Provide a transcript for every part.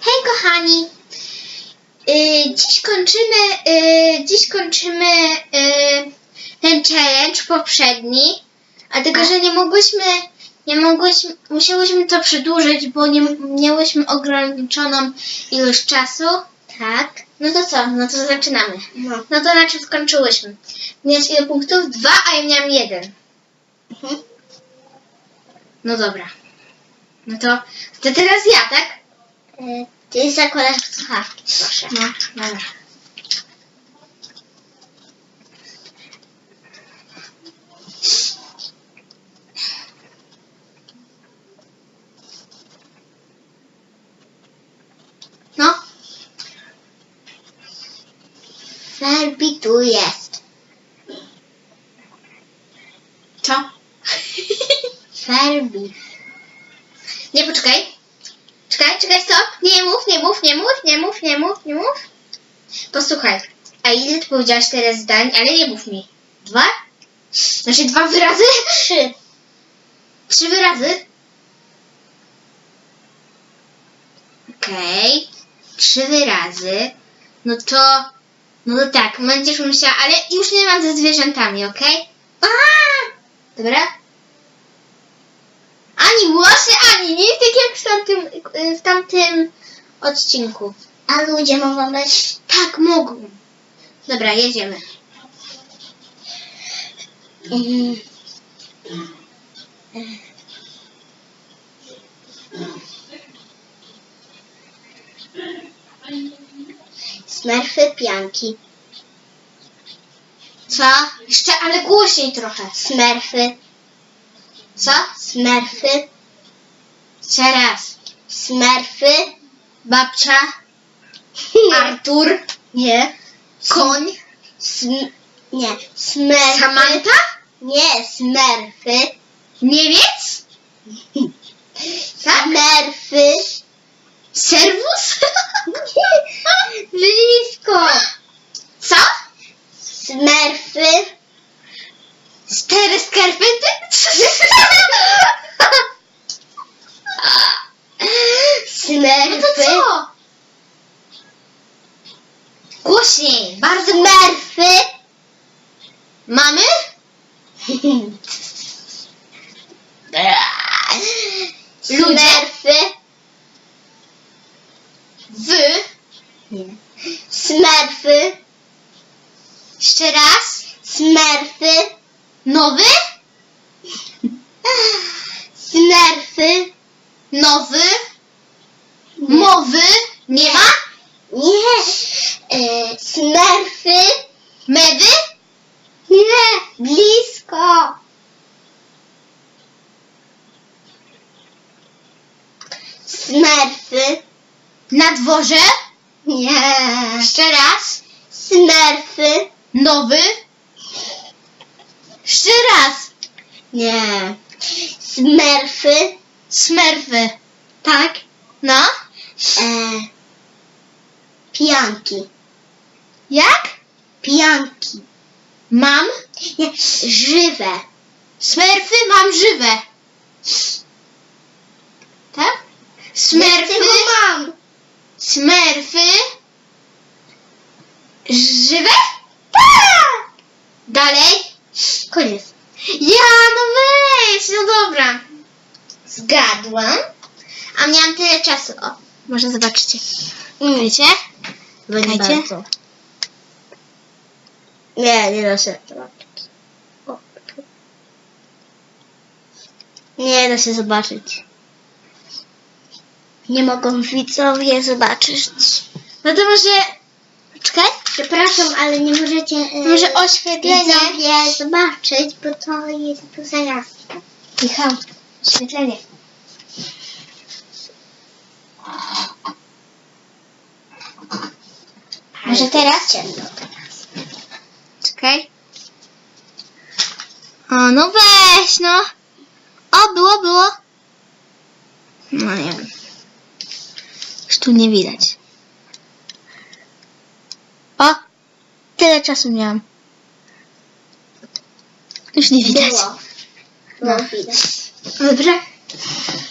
Hej kochani! Yy, dziś kończymy, yy, dziś kończymy yy, ten challenge poprzedni, a tylko, że nie mogłyśmy, nie mogłyśmy, musiałyśmy to przedłużyć, bo nie miałyśmy ograniczoną ilość czasu. Tak. No to co? No to zaczynamy. No. No to na czym skończyłyśmy? Miałeś ile punktów? Dwa, a ja miałam jeden. Mhm. No dobra. No to, to teraz ja, tak? Ty zakładasz słuchawki, proszę. No, dobra. No, Ferbi tu jest. co? Ferbi. Nie, poczekaj. Czekaj, czekaj. Nie mów, nie mów, nie mów, nie mów, nie mów, nie mów. Posłuchaj. A ile ty powiedziałaś teraz zdań, ale nie mów mi. Dwa? Znaczy dwa wyrazy? Trzy. Trzy wyrazy? Okej. Trzy wyrazy. No to... No to tak, będziesz musiała, ale już nie mam ze zwierzętami, okej? A! Dobra? W tamtym, w tamtym odcinku. A ludzie mogą być... Tak, mogą. Dobra, jedziemy. Mm. Smerfy pianki. Co? Jeszcze, ale głośniej trochę. Smerfy. Co? Smerfy. Jeszcze raz. Smerfy. Babcia, Artur, Nie. koń, Sm... Nie. Smerfy. Samantha, Nie, smerfy. Niemiec, tak? Smerfy. Serwus, Blisko. co? Smerfy. Cztery skarpety? No Smerfy. to co? Głośniej, bardzo Smerfy. Mamy? Ludzie? Smerfy. Wy, Nie. Smerfy. jeszcze raz, Smerfy. nowy, Smerfy. nowy, mowy, nie ma, Nie. E, smerfy. medy, Nie. Blisko. Smerfy. na dworze, Nie. jeszcze raz, Smerfy. nowy, jeszcze raz, Nie. Smerfy. smerfy, tak, no, E, pijanki. jak? Pijanki. Mam, Nie. Żywe. smerfy mam żywe, tak? Smerfy, żywe? Tak. Dalej? Koniec. Ja, no weź, no dobra. Zgadłam. A miałam tyle czasu. O, może zobaczycie. Nie Czekajcie. bardzo. Nie, nie da się zobaczyć. O, tu. Nie da się zobaczyć. Nie mogą widzowie zobaczyć. No to może... Czekaj. Przepraszam, ale nie możecie e, Może oświetlenie. widzowie zobaczyć, bo to jest tu za. Michał, oświetlenie. Może teraz? Ciemno teraz. Czekaj. O, no weź, no. O, było, było. No nie wiem. Już tu nie widać. O, tyle czasu miałam. Już nie widać. Było. Było widać. Dobra.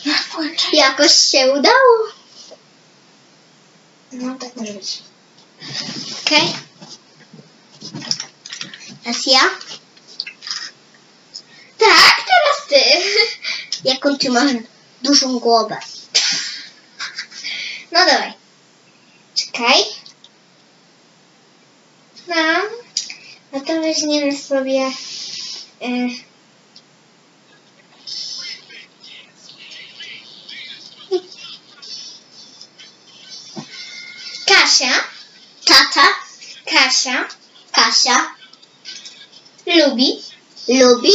Ja włączę. Jakoś się udało. No tak może być. Okej? Teraz ja? Tak, teraz ty. Jaką ty masz dużą głowę? No dawaj. Czekaj. No. No to weźmiemy sobie... Y... Kasia. Tata, Kasia Kasia, lubi lubi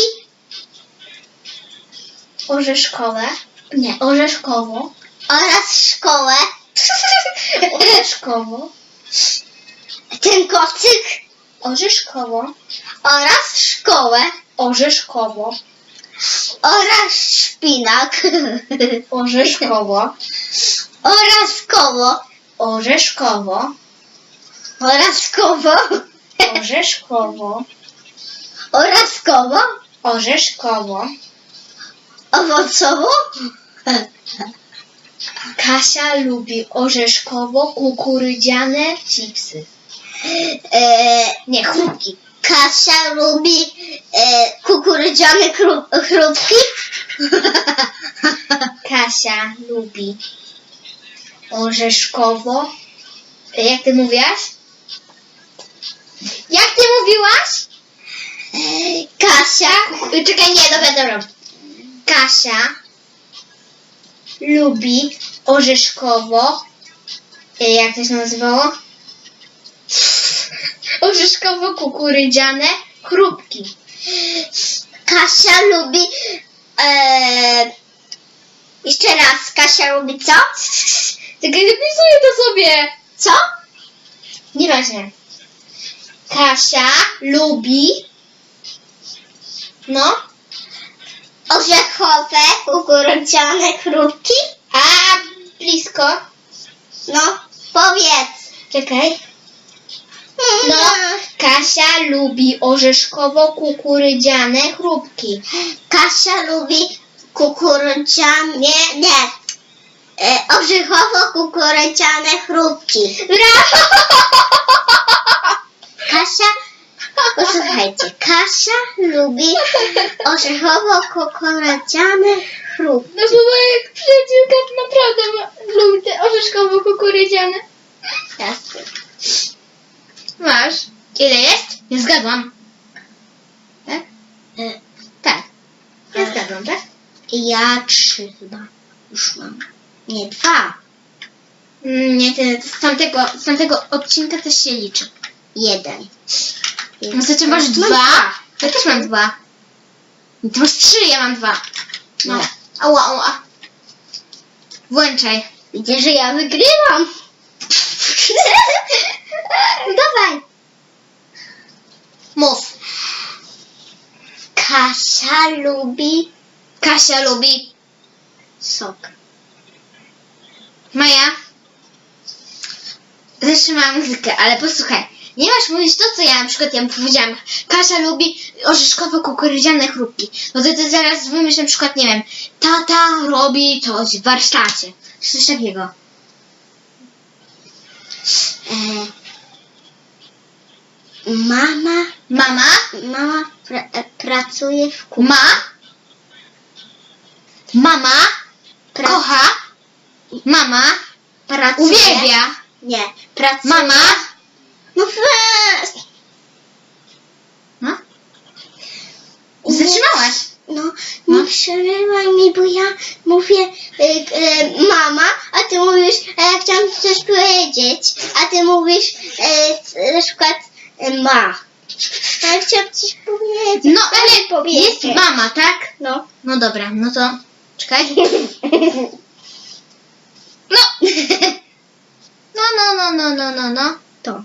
orzeszkowe. Nie, orzeszkowo. oraz szkołę. Orzeszkowo. Ten kocyk Orzeszkowo. oraz szkołę Orzeszkowo. oraz szpinak Orzeszkowo. oraz koło Orzeszkowo. Oraz koło Orzeszkowo. oraz koło Orzeszkowo. owocowo Kasia lubi orzeszkowo-kukurydziane chipsy. e, Nie, chrupki. Kasia lubi e, kukurydziane kru, chrupki Kasia lubi orzeszkowo. Jak ty mówiłaś? Mówiłaś? Kasia Czekaj, nie, dobra, dobra. Kasia lubi orzeszkowo. e, Jak to się nazywało? Orzeszkowo-kukurydziane chrupki. Kasia lubi e, jeszcze raz Kasia lubi co? Czekaj, zapisuję to sobie. Co? Nieważne. Kasia lubi. No. Orzechowe kukurydziane chrupki? A blisko. No, powiedz. Czekaj. No. Kasia lubi orzeszkowo-kukurydziane chrupki. Kasia lubi kukurydziane, nie, e, orzechowo-kukurydziane chrupki. Brawo! Kasia, posłuchajcie, Kasia lubi orzechowo-kukurydziane chrupki. No bo moja przyjaciółka naprawdę lubi te orzeszkowo-kukurydziane. Jasne. Masz. Ile jest? Nie zgadłam. Tak? E, Tak. Ja Tak. zgadłam, tak? Ja trzy chyba już mam. Nie, dwa. Nie, z, tamtego, z tamtego odcinka też się liczy. Jeden. No to ty masz dwa? Ja też mam dwa. Ty masz trzy, ja mam dwa. No. No. Ała, ała. Włączaj. Widzę, że ja wygrywam. Dawaj. Mów. Kasia lubi Kasia lubi. sok. Maja. Zatrzymałam muzykę, ale posłuchaj. Nie masz mówić to, co ja na przykład ja powiedziałam. Kasia lubi orzeszkowo-kukurydziane chrupki. No to ty zaraz wymyśl na przykład, nie wiem, tata robi coś w warsztacie. Coś takiego. E, mama, Mama mama pra, pracuje w kuchni. ma. Mama Pra- kocha. Mama pracuje. uwielbia. Nie, pracuje. Mama. No weź. No. Zatrzymałaś. No, nie No. przerywaj mi, bo ja mówię e, e, mama, a ty mówisz, a ja chciałam ci coś powiedzieć, a ty mówisz c- na przykład e, ma. A ja chciałam coś powiedzieć. No ale powiedzieć. jest mama, tak? No. No dobra, no to czekaj. No. No, no, no, no, no, no, no. To.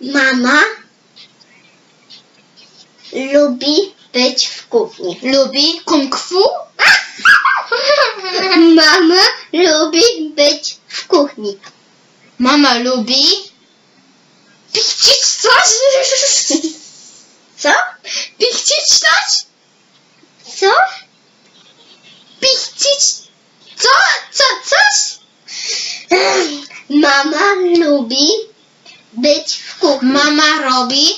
Mama lubi być w kuchni. Lubi kung fu? Mama lubi być w kuchni. Mama lubi pichcić coś? Co? Pichcić coś? Co? Pichcić? Co? Co? Mama lubi być w kuchni. Mama robi.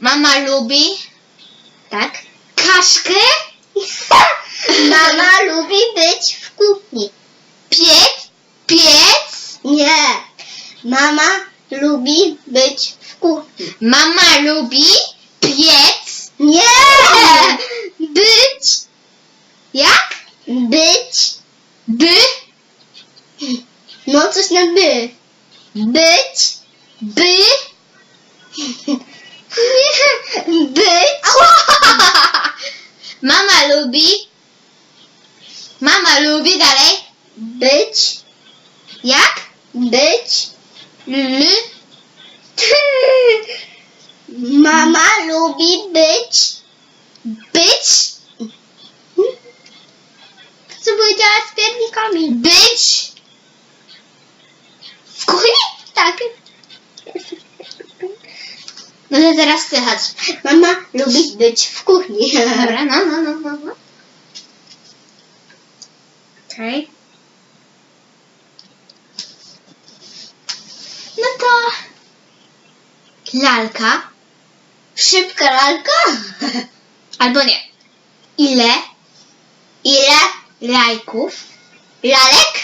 Mama lubi. tak? Kaszkę. Mama lubi być w kuchni. Piec. Piec. Nie. Mama lubi być w kuchni. Mama lubi piec. Nie! Być. Jak? Być. By. No coś na by. Być. By. Być. Mama lubi. Mama lubi dalej. Być. Jak? Być. L. Mama lubi być. Być. Co powiedziała z piernikami? Być. W kuchni? Tak. No to teraz słychać. Mama lubi być w kuchni. Dobra, no, no, no, no. no. Okej. No to lalka. Szybka lalka. Albo nie. Ile Ile lajków? lalek?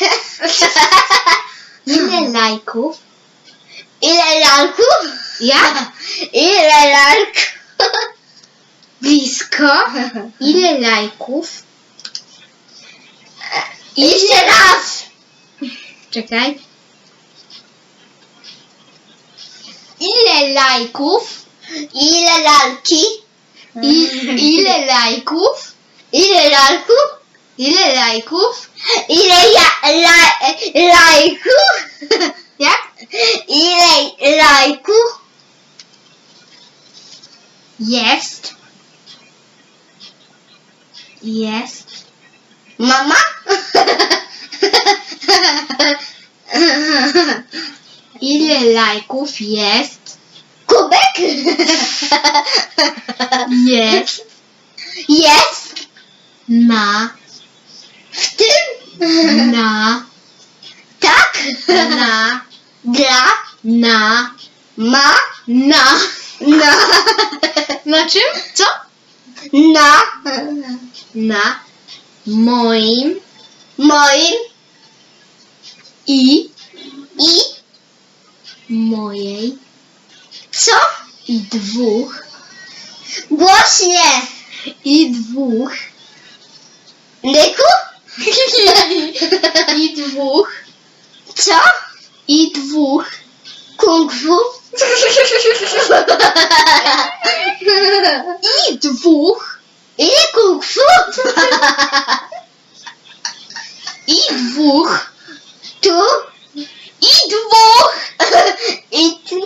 Ile lajków? Ile lalków? Ja? Ile lalk? Blisko. Ile lajków? Jeszcze raz. Czekaj. Ile lajków? Ile lalki? I, ile lajków? Ile lalków? Ile lajków? Ile ja, la, lajków? Jak? Ile lajków? Jest. Jest. Mama? Ile lajków jest? Kubek? Jest. Jest Na. w tym? Na. Tak? Na. Dla? Na. Ma? Na. Na? Na czym? Co? Na? Na moim Moim? i I? mojej Co? i dwóch Głośnie. i dwóch Nyku? i dwóch Co? i dwóch Kung fu? I dwóch Ile kung fu? i dwóch Tu? i dwóch I tu?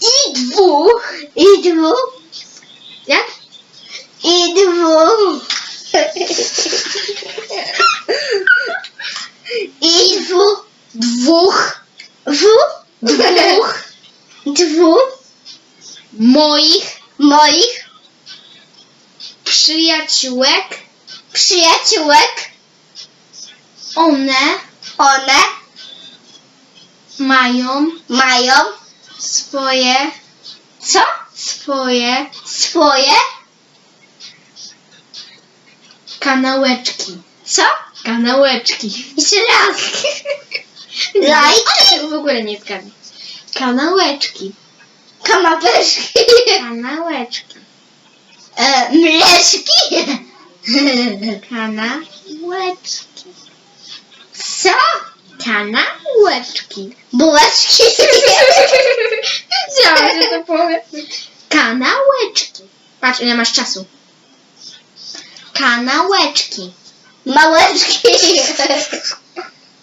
i dwóch I dwu? jak? I dwu? I dwu? dwóch Dwóch Dwu? moich Moich przyjaciółek przyjaciółek? one One mają mają swoje co? swoje Swoje? kanałeczki Co? kanałeczki Jeszcze raz. Ale tego w ogóle nie zgadnę. Kanałeczki. Kanapeczki? Kanałeczki. E, mleczki? Kanałeczki. Co? Kanałeczki. Bułeczki? Wiedziałam, że to powiem. Kanałeczki. Patrz, ile masz czasu. Kanałeczki. Małeczki?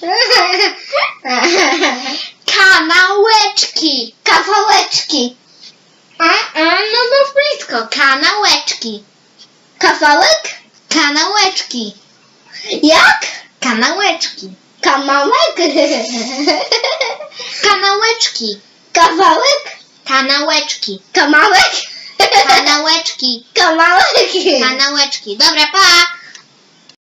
Kanałeczki. Kawałeczki? A, a, no no blisko. Kanałeczki. Kawałek? Kanałeczki. Jak? Kanałeczki. Kamałek? Kanałeczki. Kawałek? Kanałeczki. Kamałek? Kanałeczki. Kamałek? Kanałeczki. Dobra, pa!